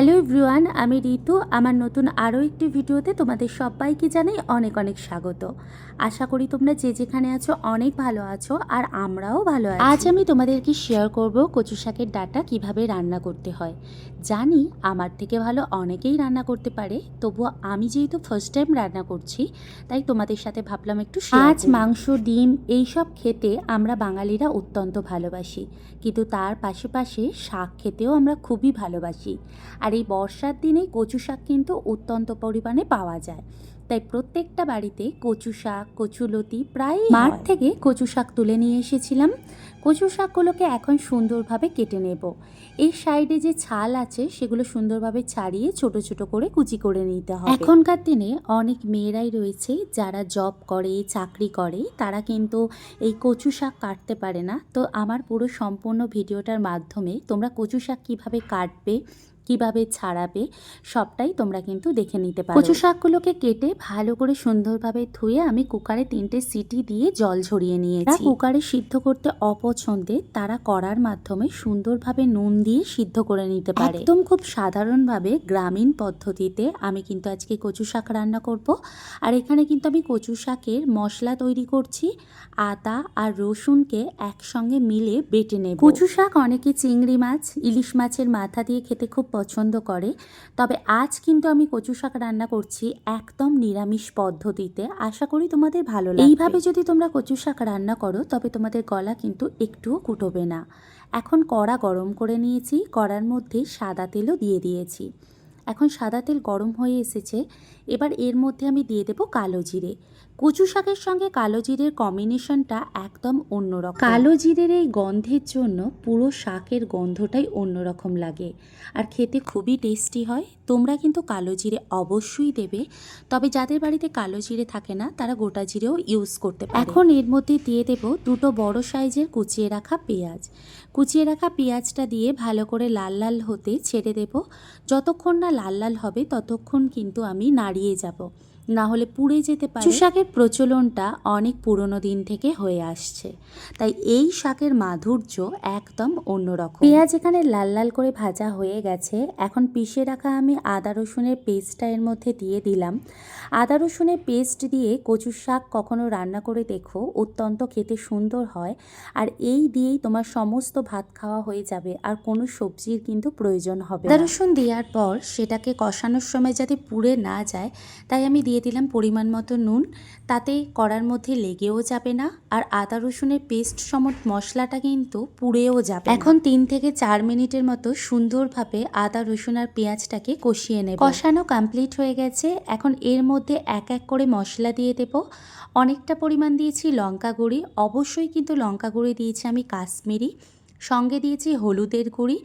Hello everyone আমি ঋতু। আমার নতুন আরও একটি ভিডিওতে তোমাদের সবাইকে জানাই অনেক অনেক স্বাগত। আশা করি তোমরা যে যেখানে আছো অনেক ভালো আছো আর আমরাও ভালো আছি। আজ আমি তোমাদেরকে শেয়ার করব কচু শাকের ডাটা কীভাবে রান্না করতে হয়। জানি আমার থেকে ভালো অনেকেই রান্না করতে পারে তবুও আমি যেহেতু ফার্স্ট টাইম রান্না করছি তাই তোমাদের সাথে ভাবলাম একটু মাছ মাংস ডিম এইসব খেতে আমরা বাঙালিরা অত্যন্ত ভালোবাসি কিন্তু তার পাশাপাশি শাক খেতেও আমরা খুবই ভালোবাসি। আর এই বর্ষার দিনে কচু শাক কিন্তু অত্যন্ত পরিমাণে পাওয়া যায়। তাই প্রত্যেকটা বাড়িতে কচু শাক কচুলতি প্রায় মাঠ থেকে কচু শাক তুলে নিয়ে এসেছিলাম। কচু শাকগুলোকে এখন সুন্দরভাবে কেটে নেব। এই সাইডে যে ছাল আছে, সেগুলো সুন্দরভাবে ছাড়িয়ে ছোট ছোট করে কুচি করে নিতে হবে। এখনকার দিনে অনেক মেয়েরাই রয়েছে যারা জব করে, চাকরি করে। তারা কিন্তু এই কচু শাক কাটতে পারে না। তো আমার পুরো সম্পূর্ণ ভিডিওটার মাধ্যমে তোমরা কচু শাক কীভাবে কাটবে কীভাবে ছাড়াবে সবটাই তোমরা কিন্তু দেখে নিতে পারো। কচু শাকগুলোকে কেটে ভালো করে সুন্দরভাবে ধুয়ে আমি কুকারে তিনটে সিটি দিয়ে জল ঝরিয়ে নিয়েছি। কুকারে সিদ্ধ করতে অপছন্দে তারা করার মাধ্যমে সুন্দরভাবে নুন দিয়ে সিদ্ধ করে নিতে পারে। একদম খুব সাধারণভাবে গ্রামীণ পদ্ধতিতে আমি কিন্তু আজকে কচু শাক রান্না করব। আর এখানে কিন্তু আমি কচু শাকের মশলা তৈরি করছি আদা আর রসুনকে একসঙ্গে মিলে বেটে নেব। কচু শাক অনেকে চিংড়ি মাছ ইলিশ মাছের মাথা দিয়ে খেতে খুব পছন্দ করে। তবে আজ কিন্তু আমি কচু শাক রান্না করছি একদম নিরামিষ পদ্ধতিতে। আশা করি তোমাদের ভালো লাগবে। এইভাবে যদি তোমরা কচু শাক রান্না করো, তবে তোমাদের গলা কিন্তু একটুও কুটোবে না। এখন কড়া গরম করে নিয়েছি, কড়ার মধ্যে সাদা তেলও দিয়ে দিয়েছি। এখন সাদা তেল গরম হয়ে এসেছে। এবার এর মধ্যে আমি দিয়ে দেবো কালো জিরে। কচু শাকের সঙ্গে কালো জিরের কম্বিনেশনটা একদম অন্যরকম। কালো জিরের এই গন্ধের জন্য পুরো শাকের গন্ধটাই অন্যরকম লাগে। আর খেতে খুবই টেস্টি হয়। তোমরা কিন্তু কালো জিরে অবশ্যই দেবে। তবে যাদের বাড়িতে কালো জিরে থাকে না, তারা গোটা জিরেও ইউজ করতে পারে। এখন এর মধ্যে দিয়ে দেব দুটো বড় সাইজের কুচিয়ে রাখা পেঁয়াজ। কুচিয়ে রাখা পেঁয়াজটা দিয়ে ভালো করে লাল লাল হতে ছেড়ে দেব। যতক্ষণ না লাল লাল হবে, ততক্ষণ কিন্তু আমি নাড়িয়ে যাব। না হলে পুড়ে যেতে পারে। শাকের প্রচলনটা অনেক পুরনো দিন থেকে হয়ে আসছে। তাই এই শাকের মাধুর্য একদম অন্যরকম। পেঁয়াজ এখানে লাল লাল করে ভাজা হয়ে গেছে। এখন পিষে রাখা আমি আদা রসুনের পেস্টটা এর মধ্যে দিয়ে দিলাম। আদা রসুনের পেস্ট দিয়ে কচু শাক কখনো রান্না করে দেখো অত্যন্ত খেতে সুন্দর হয়। আর এই দিয়েই তোমার সমস্ত ভাত খাওয়া হয়ে যাবে। আর কোনো সবজির কিন্তু প্রয়োজন হবে আদা রসুন দেওয়ার পর সেটাকে কষানোর সময় যাতে পুড়ে না যায় তাই আমি দিয়ে দিলাম পরিমাণ মতো নুন। তাতে কড়ার মধ্যে লেগেও যাবে না। আর আদা রসুনের পেস্ট সমত মশলাটা কিন্তু পুড়েও যাবে এখন তিন থেকে চার মিনিটের মতো সুন্দরভাবে আদা, রসুন আর পেঁয়াজটাকে কষিয়ে নেব। কষানো কমপ্লিট হয়ে গেছে। এখন এর মধ্যে এক এক করে মশলা দিয়ে দেব। অনেকটা পরিমাণ দিয়েছি লঙ্কা গুঁড়ি। অবশ্যই কিন্তু লঙ্কা গুঁড়ি দিয়েছি আমি কাশ্মীরি। সঙ্গে দিয়েছি হলুদের গুঁড়ি।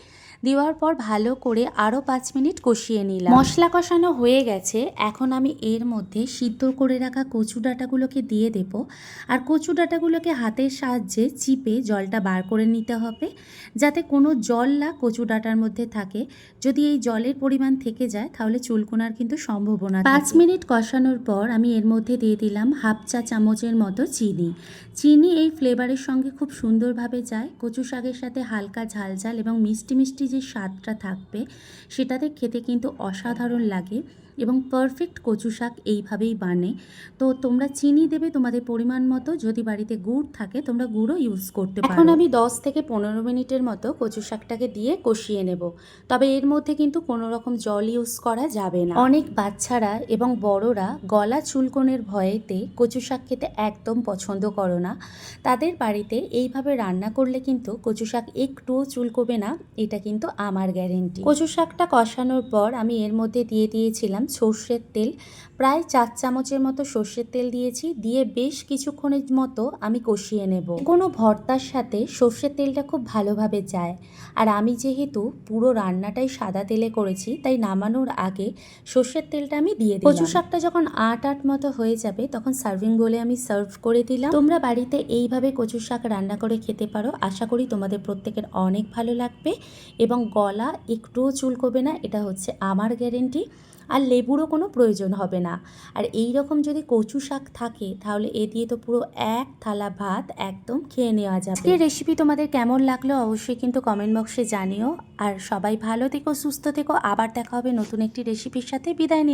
দেওয়ার পর ভালো করে আরও পাঁচ মিনিট কষিয়ে নিলাম। মশলা কষানো হয়ে গেছে। এখন আমি এর মধ্যে সিদ্ধ করে রাখা কচু ডাঁটাগুলোকে দিয়ে দেব। আর কচু ডাঁটাগুলোকে হাতের সাহায্যে চিপে জলটা বার করে নিতে হবে। যাতে কোনো জল না কচু ডাঁটার মধ্যে থাকে। যদি এই জলের পরিমাণ থেকে যায়, তাহলে চুলকোনার কিন্তু সম্ভাবনা পাঁচ মিনিট কষানোর পর আমি এর মধ্যে দিয়ে দিলাম হাফ চা চামচের মতো চিনি। চিনি এই ফ্লেভারের সঙ্গে খুব সুন্দরভাবে যায়। কচু শাকের সাথে হালকা ঝাল ঝাল এবং মিষ্টি মিষ্টি যে স্বাদটা থাকবে, সেটাতে খেতে কিন্তু অসাধারণ লাগে। এবং পারফেক্ট কচু শাক এইভাবেই বানে। তো তোমরা চিনি দেবে তোমাদের পরিমাণ মতো যদি বাড়িতে গুড় থাকে তোমরা গুড়ও ইউজ করতে পারো। এখন আমি দশ থেকে পনেরো মিনিটের মতো কচু শাকটাকে দিয়ে কষিয়ে নেব। তবে এর মধ্যে কিন্তু কোনো রকম জল ইউজ করা যাবে না। অনেক বাচ্চারা এবং বড়রা গলা চুলকনের ভয়েতে কচু শাক খেতে একদম পছন্দ করো না। তাদের বাড়িতে এইভাবে রান্না করলে কিন্তু কচু শাক একটুও চুলকোবে না এটা কিন্তু আমার গ্যারেন্টি কচু শাকটা কষানোর পর আমি এর মধ্যে দিয়ে দিয়েছিলাম সর্ষের তেল। প্রায় চার চামচের মতো সর্ষের তেল দিয়েছি, দিয়ে বেশ কিছুক্ষণের মতো আমি কষিয়ে নেব। কোনো ভর্তার সাথে সর্ষের তেলটা খুব ভালোভাবে যায়। আর আমি যেহেতু পুরো রান্নাটাই সাদা তেলে করেছি, তাই নামানোর আগে সর্ষের তেলটা আমি দিয়ে দিই কচু শাকটা যখন আট আট মতো হয়ে যাবে, তখন সার্ভিং বলে আমি সার্ভ করে দিলাম। তোমরা বাড়িতে এইভাবে কচু শাক রান্না করে খেতে পারো। আশা করি তোমাদের প্রত্যেকের অনেক ভালো লাগবে। এবং গলা একটুও চুলকবে না, এটা হচ্ছে আমার গ্যারেন্টি আর লেবুরও কোনো প্রয়োজন হবে না। আর এই রকম যদি কচু শাক থাকে, তাহলে এ দিয়ে তো পুরো এক থালা ভাত একদম খেয়ে নেওয়া যাবে। এই রেসিপি তোমাদের কেমন লাগল অবশ্যই কিন্তু কমেন্ট বক্সে জানিও। আর সবাই ভালো থেকো, সুস্থ থেকো। আবার দেখা হবে নতুন একটি রেসিপির সাথে। বিদায় নিলাম।